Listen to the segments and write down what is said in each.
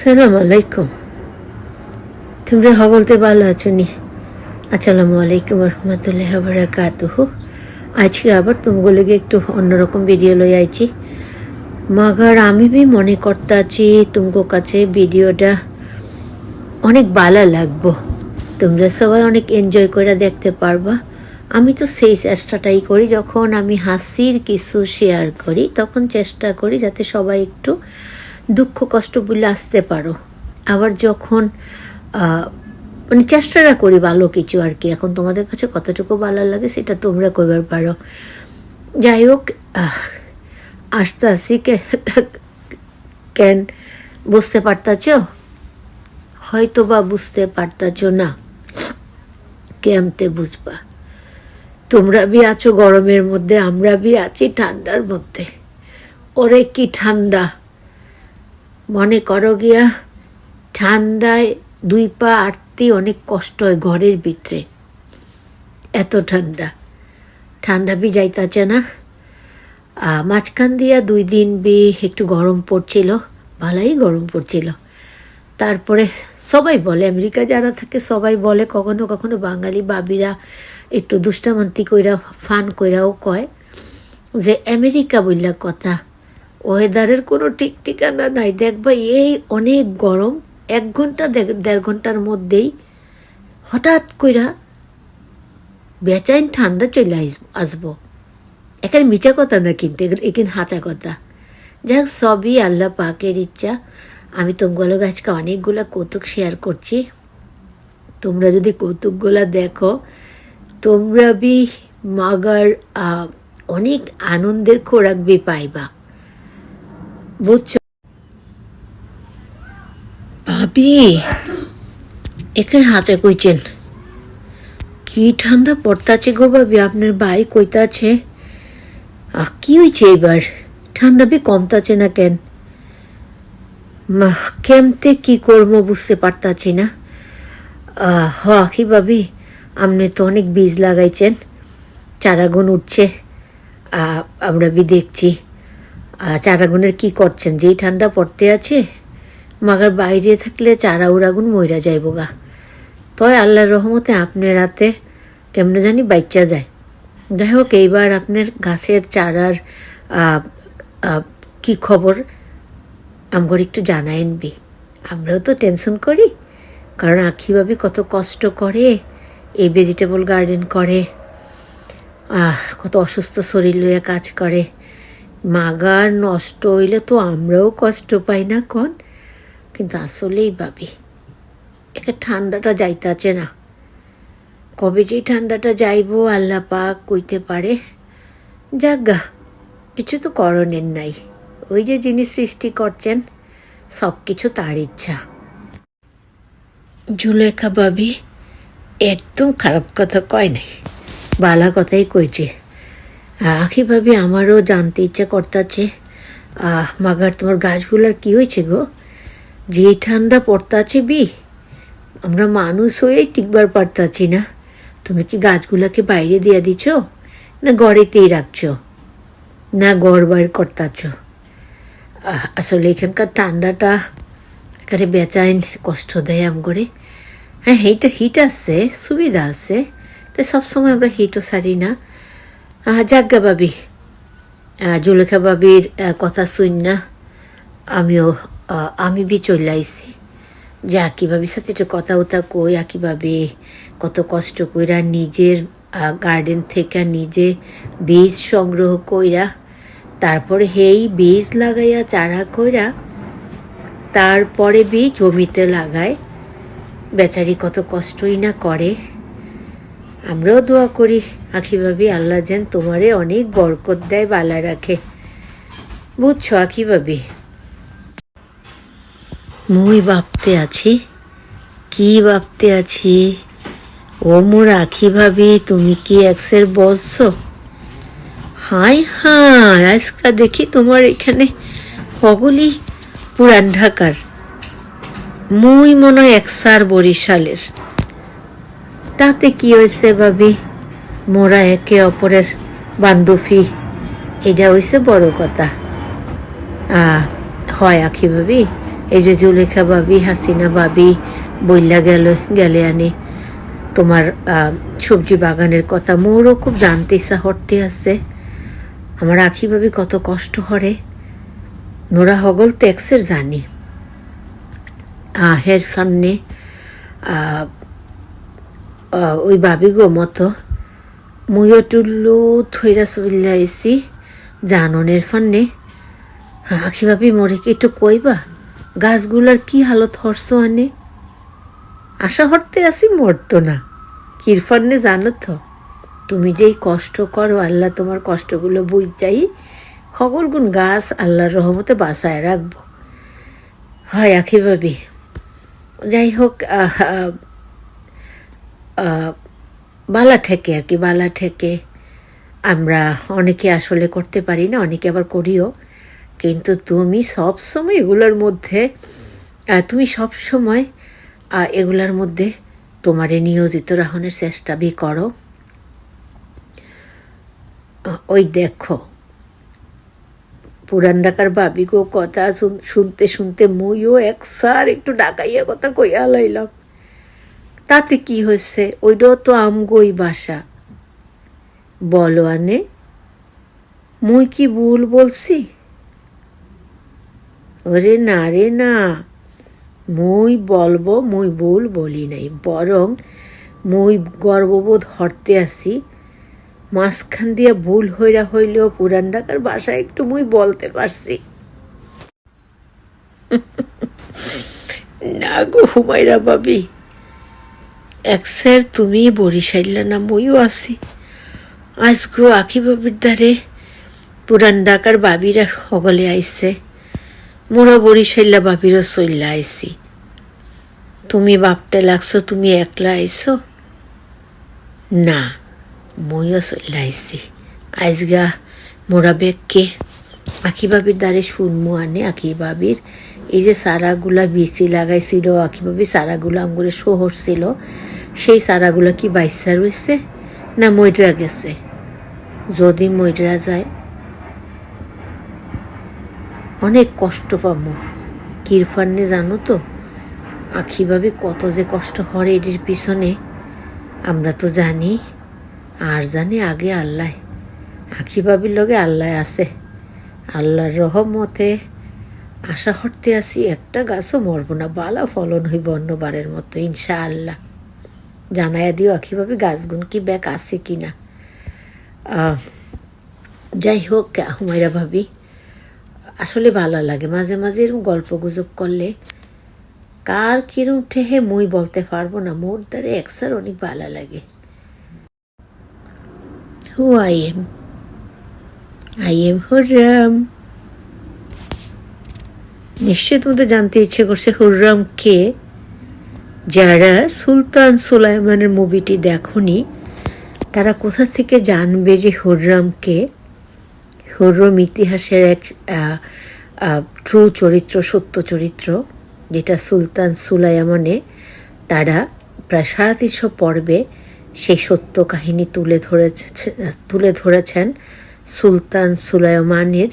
সালাম আলাইকুম। তোমরা হগলতে ভালো আছো নি? আসসালামু আলাইকুম রহমতুল্লাহ বারাকাতুহ আজকে আবার তোমাগুলোকে একটু অন্যরকম ভিডিও লই আইছি। মাগার আমি বি মনে করতাছি তোমার কাছে ভিডিওটা অনেক ভালো লাগবো। তোমরা সবাই অনেক এনজয় করে দেখতে পারবা। আমি তো সেই চেষ্টাটাই করি, যখন আমি হাসির কিছু শেয়ার করি, তখন চেষ্টা করি যাতে সবাই একটু দুঃখ, কষ্ট বলে আসতে পারো। আবার যখন মানে চেষ্টাটা করি ভালো কিছু আর কি। এখন তোমাদের কাছে কতটুকু ভালো লাগে সেটা তোমরা কইবার পারো। যাই হোক আসতে আসি কেন বুঝতে পারতাছ? হয়তো বা বুঝতে পারতাছ না। কেমতে বুঝবা? তোমরা বি আছো গরমের মধ্যে, আমরা বি আছি ঠান্ডার মধ্যে। ওরে কি ঠান্ডা! মনে করো গিয়া ঠান্ডায় দুই পা আটতে অনেক কষ্ট হয় ঘরের ভিতরে। এত ঠান্ডা। ঠান্ডা বি যাইতাছে না। মাঝখান দিয়া দুই দিন বি একটু গরম পড়ছিল, ভালোই গরম পড়ছিল। তারপরে সবাই বলে, আমেরিকা যারা থাকে সবাই বলে, কখনো কখনো বাঙালি বাবিরা একটু দুষ্টামান্তি কইরা, ফান কইরাও কয় যে, আমেরিকা বললা কথা। ওয়েদারের কোনো ঠিক ঠিকানা নাই। দেখবা এই অনেক গরম, এক ঘণ্টা দেড় ঘণ্টার মধ্যেই হঠাৎ কইরা বেচাইন ঠান্ডা চলে আস- আসব। এখানে মিচা কথা না কিন্তু এখানে হাঁচা কথা। যাই হোক সবই আল্লাহ পাকের ইচ্ছা। আমি তোমাগুলো আজকে অনেকগুলো কৌতুক শেয়ার করছি। তোমরা যদি কৌতুকগুলা দেখো, তোমরা বি মাগার অনেক আনন্দের খোরাক বি পাইবা। বুঝছ? ভাবি এখানে হাঁচা কইছেন। কি ঠান্ডা পড়তাছে গো ভাবি আপনার ভাই কইতাছে। আহ, কি হয়েছে এবার ঠান্ডা বি কমতাছে না কেন? মা, কেমতে কি করব বুঝতে পারতাছি না। হ কি ভাবি আপনি তো অনেক বীজ লাগাইছেন। চারাগুন উঠছে। আমরা বি দেখছি। চারাগুনের কি করছেন? যেই ঠান্ডা পড়তে আছে, মাগার বাইরে থাকলে চারা উড়াগুন মইরা যাইব গা। তয় আল্লাহর রহমতে আপনার রাতে কেমনে জানি বাইচা যায়। যাই হোক, এইবার আপনার গাছের চারার কি খবর? আমগর একটু জানায়েন বি। আমরাও তো টেনশন করি, কারণ আখিভাবে কত কষ্ট করে, এই ভেজিটেবল গার্ডেন করে। কত অসুস্থ শরীর লইয়া কাজ করে। মাগা নষ্ট হইলে তো আমরাও কষ্ট পাই না কন? কিন্তু আসলেই ভাবি, একে ঠান্ডাটা যাইতাছে না। কবে যে ঠান্ডাটা যাইবো আল্লাহ পাক কইতে পারে। যাজ্ঞা কিছু তো করণের নাই। ওই যে যিনি সৃষ্টি করছেন সব কিছু তার ইচ্ছা। জুলেখা ভাবি, একদম খারাপ কথা কয় নাই, বালা কথাই কইছে। আখি ভাবি আমারও জানতে ইচ্ছা করতাছে। মাগার, তোমার গাছগুলার কি হয়েছে গো? যে ঠান্ডা পড়তাছে বি, আমরা মানুষ হয়েই টিকবার পারতাছি না। তুমি কি গাছগুলাকে বাইরে দিয়ে দিছ, না ঘরেতেই রাখছ? না গড় বাইর করতাছ? আসলে এখানকার ঠান্ডাটা এখানে বেচাইন কষ্ট দেয় আম করে হ্যাঁ এইটা হিট আছে, সুবিধা আছে, তাই সবসময় আমরা হিটও সারি না। যাজ্ঞা বাবি জুলেখা বাবির কথা শুন না। আমিও আমি বি চলে আইছি। যে আকি বাবির সাথে একটু কথা উতা কই, আকি ভাবে কত কষ্ট কইরা নিজের গার্ডেন থেকে নিজে বীজ সংগ্রহ কইরা, তারপরে হেই বীজ লাগাইয়া চারা কইরা, তারপরে বীজ জমিতে লাগায়। বেচারি কত কষ্টই না করে। আমরাও দোয়া করি, আখি ভাবি, আল্লাহ যেন তোমারে অনেক বরকত দেয় বালা রাখে। বুঝছ আখি ভাবি? মুই ভাবতে আছি, কি ভাবতে আছি? ও মোর আখি ভাবি, তুমি কি এক্সের বসছো হাই হাই, আজকা দেখি তোমার এখানে হগলি পুরান ঢাকার মুই মনে হয় একসার বরিশালের। তাতে কি হয়েছে ভাবি? মোরা একে অপরের বান্ধবী। এটা হয়েছে বড় কথা। হয় আখি ভাবি। এই যে জুলেখা বাবি হাসিনা বাবি বইলা গেল গেলে আনি। তোমার সবজি বাগানের কথা মোরও খুব জানতে ইচ্ছা হরতে আছে। আমার আখি ভাবি কত কষ্ট হরে নোরা হগল ট্যাক্সের জানি। হের আহ, ওই বাবিগো মতো। মুইও টুল্লু থইরা চলিয়া আইসি জাননের ফান্নে। আখি ভাবি মরে কি একটু কইবা? গাছগুলার কি হালত হরস আনে? আশা হরতে আসি মরতো না। কিরফান্নে জানো তো? তুমি যেই কষ্ট করো, আল্লাহ তোমার কষ্টগুলো বুঝ যাই সকল গুণ গাছ আল্লাহর রহমতে বাসায় রাখব। হয় আখি ভাবি যাই হোক বালা ঠেকে আর কি বালা ঠেকে। আমরা অনেকে আসলে করতে পারি না অনেকে আবার করিও। কিন্তু তুমি সব সময় এগুলোর মধ্যে তুমি সব সময় আহ, এগুলার মধ্যে তোমারে নিয়োজিত রাখনের চেষ্টা বি করো। ওই দেখো পুরান ডাকার বাবি গো কথা শুন- শুনতে শুনতে মইও একসার একটু ডাকাইয়া কথা কইয়া লাইলাম। তাতে কি হয়েছে? ওইটাও তো আমগই বাসা। বলো আনে, মুই কি ভুল বলছি? ওরে না রে না, মুই বলব, মুই ভুল বলি নাই, বরং মুই গর্ববোধ হরতে আসি মাঝখান দিয়া ভুল হইরা হইলেও পুরান ঢাকার বাসায় একটু মুই বলতে পারছি। না গো হুমাইরা বাবি এক স্যার তুমি বরিশাইলা না মইও আছি। আজ গো আখি বাবির দ্বারে পুরান ঢাকার বাবিরা সকলে আইছে। মোরা বরিশাইলা বাবিরও চইলা আইছি। তুমি ভাবতে লাগছো, তুমি একলা আইছো? না, মইও চইলা আইছি। আইজগা মোরা বেগকে আখি বাবির দ্বারে শুনমু আনে, আখি বাবির। এই যে সারাগুলা বিচি লাগাইছিল, আখি বাবি সারাগুলো আঙ্গুরে শোহর ছিল সেই সারাগুলো কি বাইসা রয়েছে না মইডরা গেছে? যদি মইডরা যায়, অনেক কষ্ট পাবো। কিরফান্নে জানো তো আখিভাবে কত যে কষ্ট হরে এটির পিছনে। আমরা তো জানি আর জানি আগে আল্লাহ। আখিভাবির লগে আল্লাহ আছে। আল্লাহর রহমতে আশা হরতে আসি একটা গাছও মরবো না, বালা ফলন হইব অন্যবারের মতো ইনশা আল্লাহ জানাইয়া দিও আখিভাবে গাছগুন কি ব্যাগ আছে কি না যাই হোক হুমাইরা ভাবি, আসলে ভালো লাগে। মাঝে মাঝে এরকম গল্প গুজব করলে কার কিরম ঠেহে মুই বলতে পারব না। মোর দ্বারে একসার অনেক ভালো লাগে। Who I am I am Khurram নিশ্চয় তোমাদের জানতে ইচ্ছে করছে হুররাম কে? যারা সুলতান সুলাইমানের মুভিটি দেখনি, তারা কোথা থেকে জানবে যে হুররাম কে হুররম ইতিহাসের এক ট্রু চরিত্র, সত্য চরিত্র, যেটা সুলতান সুলাইমানে তারা প্রায় সাড়ে তিনশো পর্বে সেই সত্য কাহিনী তুলে ধরেছে, তুলে ধরেছেন সুলতান সুলাইমানের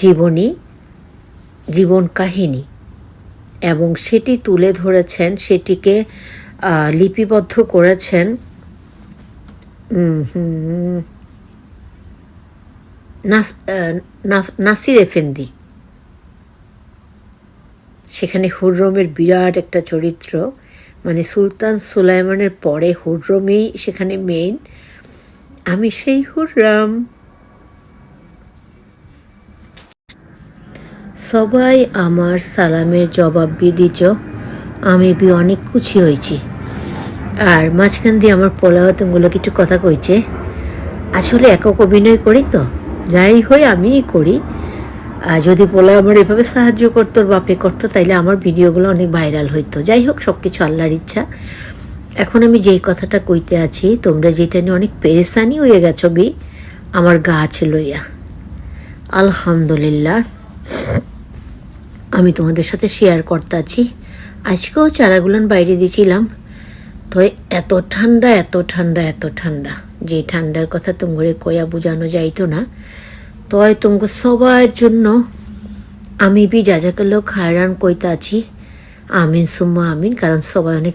জীবনী, জীবন কাহিনী। এবং সেটি তুলে ধরেছেন, সেটিকে লিপিবদ্ধ করেছেন নাসির এফেন্দি। সেখানে হুররমের বিরাট একটা চরিত্র মানে সুলতান সুলাইমানের পরে হুররমই সেখানে মেইন আমি সেই হুররাম। সবাই আমার সালামের জবাব বিদিচ আমি বি অনেক খুশি হয়েছি। আর মাঝখান দিয়ে আমার পোলাওয়াতমগুলো কিছু কথা কইছে। আসলে একক অভিনয় করি তো। যাই হই আমিই করি। আর যদি পোলা আমার এভাবে সাহায্য করতো বাপে করতো, তাইলে আমার ভিডিওগুলো অনেক ভাইরাল হইতো। যাই হোক সব কিছু আল্লাহর ইচ্ছা। এখন আমি যেই কথাটা কইতে আছি, তোমরা যেটা নিয়ে অনেক পেরেসানি হয়ে গেছো বি, আমার গাছ লইয়া। আলহামদুলিল্লাহ। আমি তোমাদের সাথে শেয়ার করতে আছি। আজকেও চারাগুলান বাইরে দিয়েছিলাম। তো এত ঠান্ডা এত ঠান্ডা এত ঠান্ডা। যে ঠান্ডার কথা তোমরে কয়া বোঝানো যাইতো না। তয় তোমাকে সবার জন্য আমি বি যাজাকালো খায়রান কইতে আছি। আমিন সুম্মা আমিন, কারণ সবাই অনেক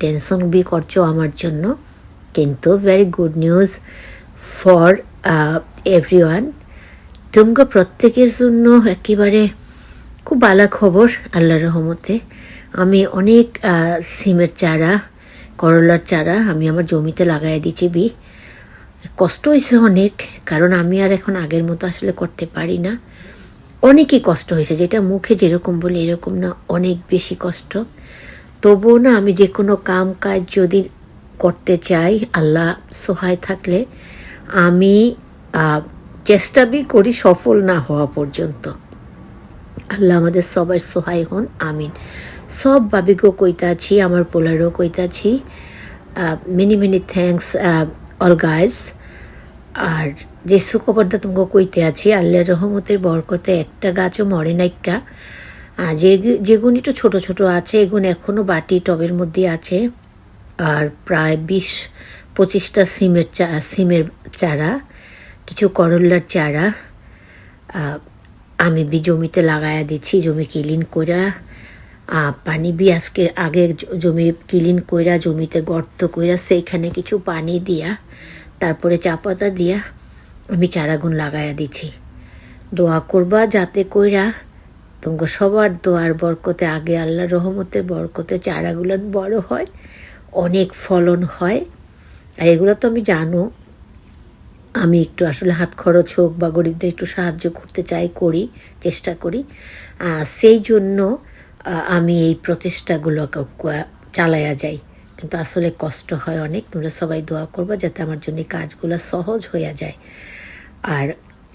টেনশন বি করছ আমার জন্য। কিন্তু very good news for everyone তোমরা প্রত্যেকের জন্য একেবারে খুব ভালো খবর, আল্লাহর রহমতে। আমি অনেক সিমের চারা, করলার চারা আমি আমার জমিতে লাগাই দিচ্ছি বি। কষ্ট হয়েছে অনেক, কারণ আমি আর এখন আগের মতো আসলে করতে পারি না। অনেকই কষ্ট হয়েছে, যেটা মুখে যেরকম বলি এরকম না, অনেক বেশি কষ্ট। তবুও না আমি যে কোনো কাম কাজ যদি করতে চাই, আল্লাহ সহায় থাকলে আমি চেষ্টা বি করি সফল না হওয়া পর্যন্ত। আল্লাহ আমাদের সবার সহায় হন, আমিন। সব বাবিকেও কইতাছি, আমার পোলারও কইতাছি। Many many thanks all guys আর যে সুখবরটা তোমাকে কইতে আছি, আল্লাহর রহমতের বরকতে একটা গাছও মরে নাইকা যে যেগুন একটু ছোট ছোট আছে এগুন এখনও বাটি টবের মধ্যে আছে। আর প্রায় বিশ, পঁচিশটা সিমের চা, সিমের চারা, কিছু করল্লার চারা। আমি বি জমিতে লাগায়া দিচ্ছি জমি ক্লিন কইরা পানি বি আজকে আগে জমি ক্লিন কইরা, জমিতে গর্ত কইরা সেইখানে কিছু পানি দিয়া, তারপরে চা পাতা দিয়া আমি চারাগুন লাগায়া দিচ্ছি দোয়া করবা যাতে কইরা তোমাকে সবার দোয়ার বরকতে, আগে আল্লাহর রহমতে বরকতে চারাগুলো বড় হয়, অনেক ফলন হয়। আর এগুলো তো আমি জানো আমি একটু আসলে হাত খরচ হোক বা গরিবদের একটু সাহায্য করতে চাই, করি, চেষ্টা করি। সেই জন্য আমি এই প্রচেষ্টাগুলো চালায়া যাই। কিন্তু আসলে কষ্ট হয় অনেক। তোমরা সবাই দোয়া করবা যাতে আমার জন্য কাজগুলো সহজ হয়ে যায়। আর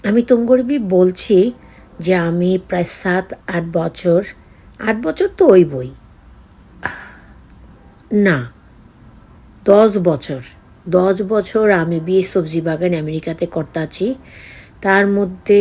আমি তোমগরিবি বলছি যে আমি প্রায় সাত, আট বছর আট বছর তো ওই বই। না, দশ বছর। দশ বছর আমি বিয়ে সবজি বাগান আমেরিকাতে করতাছি তার মধ্যে